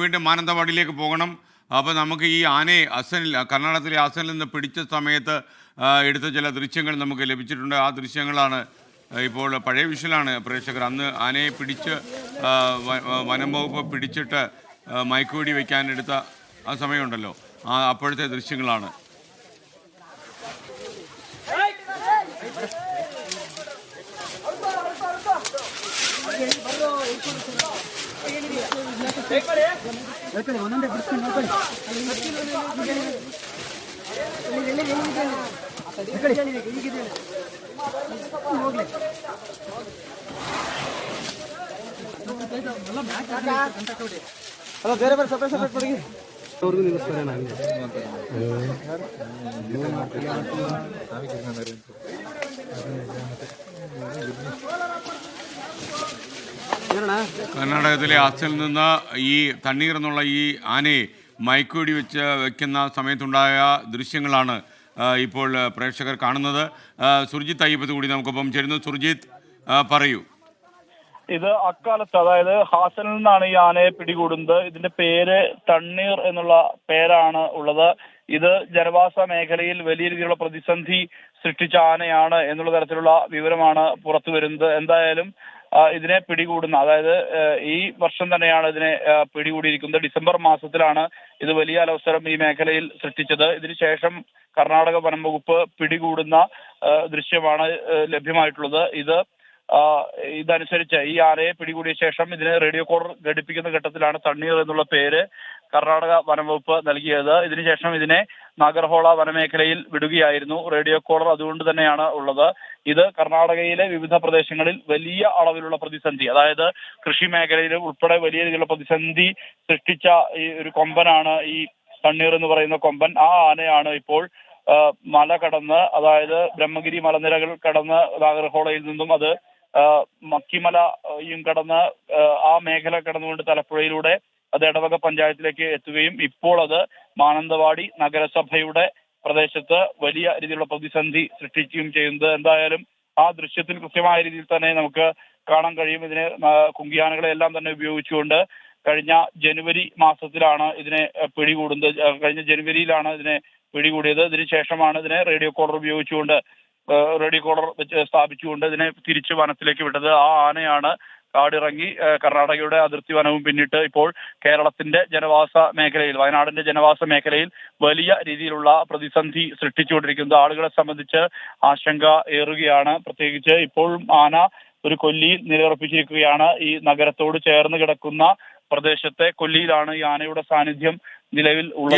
വീണ്ടും മാനന്തവാടിയിലേക്ക് പോകണം. അപ്പോൾ നമുക്ക് ഈ ആനയെ അസനിൽ കർണാടകത്തിലെ അസനിൽ നിന്ന് പിടിച്ച സമയത്ത് എടുത്ത ചില ദൃശ്യങ്ങൾ നമുക്ക് ലഭിച്ചിട്ടുണ്ട്. ആ ദൃശ്യങ്ങളാണ് ഇപ്പോൾ പഴയ വിഷയമാണ് പ്രേക്ഷകർ. അന്ന് ആനയെ പിടിച്ച് വനം വകുപ്പ് പിടിച്ചിട്ട് മയക്കുവെടി വയ്ക്കാനെടുത്ത ആ സമയമുണ്ടല്ലോ. ആ അപ്പോഴത്തെ ദൃശ്യങ്ങളാണ്. ಒಂದೊಂದೇ ಬಿಡ್ತೀನಿ ನೋಡ್ಕೊಳ್ಳಿ ಹೋಗ್ಲಿ ಅಲ್ಲ ಬೇರೆ ಬೇರೆ ಸಪ್ರೇಟ್ ಸಪ್ರೇಟ್ ಕೊಡಿ. ಅವ್ರಿಗೂ ನಿಲ್ಲಿಸ್ತಾರೆ ನನಗೆ കർണാടകത്തിലെ അസനിൽ നിന്ന് ഈ തണ്ണീർ എന്നുള്ള ഈ ആനയെ മയക്കുവെടി വെച്ച് വെക്കുന്ന സമയത്തുണ്ടായ ദൃശ്യങ്ങളാണ് ഇപ്പോൾ പ്രേക്ഷകർ കാണുന്നത്. സുർജിത്ത് അയ്യപ്പത്ത് കൂടി നമുക്കൊപ്പം ചേരുന്നു. സുർജിത്ത് പറയൂ. ഇത് അക്കാലത്ത് അതായത് ഹാസനിൽ നിന്നാണ് ഈ ആനയെ പിടികൂടുന്നത്. ഇതിന്റെ പേര് തണ്ണീർ എന്നുള്ള പേരാണ് ഉള്ളത്. ഇത് ജനവാസ മേഖലയിൽ വലിയ രീതിയിലുള്ള പ്രതിസന്ധി സൃഷ്ടിച്ച ആനയാണ് എന്നുള്ള തരത്തിലുള്ള വിവരമാണ് പുറത്തു വരുന്നത് എന്തായാലും ഇതിനെ പിടികൂടുന്ന അതായത് ഈ വർഷം തന്നെയാണ് ഇതിനെ പിടികൂടിയിരിക്കുന്നത്. ഡിസംബർ മാസത്തിലാണ് ഇത് വലിയ അലവസരം ഈ മേഖലയിൽ സൃഷ്ടിച്ചത്. ഇതിനുശേഷം കർണാടക വനം വകുപ്പ് പിടികൂടുന്ന ദൃശ്യമാണ് ലഭ്യമായിട്ടുള്ളത്. ഇത് ഇതനുസരിച്ച് ഈ ആനയെ പിടികൂടിയ ശേഷം ഇതിന് റേഡിയോ കോളർ ഘടിപ്പിക്കുന്ന ഘട്ടത്തിലാണ് തണ്ണീർ എന്നുള്ള പേര്. കർണാടക വനംവകുപ്പ് നൽകിയത്. ഇതിനുശേഷം ഇതിനെ നാഗർഹോള വനമേഖലയിൽ വിടുകയായിരുന്നു. റേഡിയോ കോളർ അതുകൊണ്ട് തന്നെയാണ് ഉള്ളത്. ഇത് കർണാടകയിലെ വിവിധ പ്രദേശങ്ങളിൽ വലിയ അളവിലുള്ള പ്രതിസന്ധി അതായത് കൃഷി മേഖലയിൽ ഉൾപ്പെടെ വലിയ രീതിയിലുള്ള പ്രതിസന്ധി സൃഷ്ടിച്ച ഈ ഒരു കൊമ്പനാണ് ഈ തണ്ണീർ എന്ന് പറയുന്ന കൊമ്പൻ. ആ ആനയാണ് ഇപ്പോൾ മല കടന്ന് അതായത് ബ്രഹ്മഗിരി മലനിരകൾ കടന്ന് നാഗർഹോളയിൽ നിന്നും അത് മക്കിമലയും കടന്ന് ആ മേഖല കടന്നുകൊണ്ട് തലപ്പുഴയിലൂടെ അത് ഇടവക പഞ്ചായത്തിലേക്ക് എത്തുകയും ഇപ്പോൾ അത് മാനന്തവാടി നഗരസഭയുടെ പ്രദേശത്ത് വലിയ രീതിയിലുള്ള പ്രതിസന്ധി സൃഷ്ടിക്കുകയും ചെയ്യുന്നത്. എന്തായാലും ആ ദൃശ്യത്തിൽ കൃത്യമായ രീതിയിൽ തന്നെ നമുക്ക് കാണാൻ കഴിയും. ഇതിനെ കുങ്കിയാനകളെ എല്ലാം തന്നെ ഉപയോഗിച്ചുകൊണ്ട് കഴിഞ്ഞ ജനുവരി മാസത്തിലാണ് ഇതിനെ പിടികൂടുന്നത്. കഴിഞ്ഞ ജനുവരിയിലാണ് ഇതിനെ പിടികൂടിയത്. ഇതിനുശേഷമാണ് ഇതിനെ റേഡിയോ കോളർ ഉപയോഗിച്ചുകൊണ്ട് റേഡിയോ കോളർ സ്ഥാപിച്ചുകൊണ്ട് ഇതിനെ തിരിച്ച് വനത്തിലേക്ക് വിട്ടത്. ആ ആനയാണ് കാടിറങ്ങി കർണാടകയുടെ അതിർത്തി വനവും പിന്നിട്ട് ഇപ്പോൾ കേരളത്തിന്റെ ജനവാസ മേഖലയിൽ വയനാടിന്റെ ജനവാസ മേഖലയിൽ വലിയ രീതിയിലുള്ള പ്രതിസന്ധി സൃഷ്ടിച്ചുകൊണ്ടിരിക്കുന്നത് ആളുകളെ സംബന്ധിച്ച് ആശങ്ക ഏറുകയാണ്. പ്രത്യേകിച്ച് ഇപ്പോഴും ആന ഒരു കൊല്ലിയിൽ നിലയുറപ്പിച്ചിരിക്കുകയാണ്. ഈ നഗരത്തോട് ചേർന്ന് കിടക്കുന്ന പ്രദേശത്തെ കൊല്ലിയിലാണ് ഈ ആനയുടെ സാന്നിധ്യം നിലവിൽ ഉള്ളത്.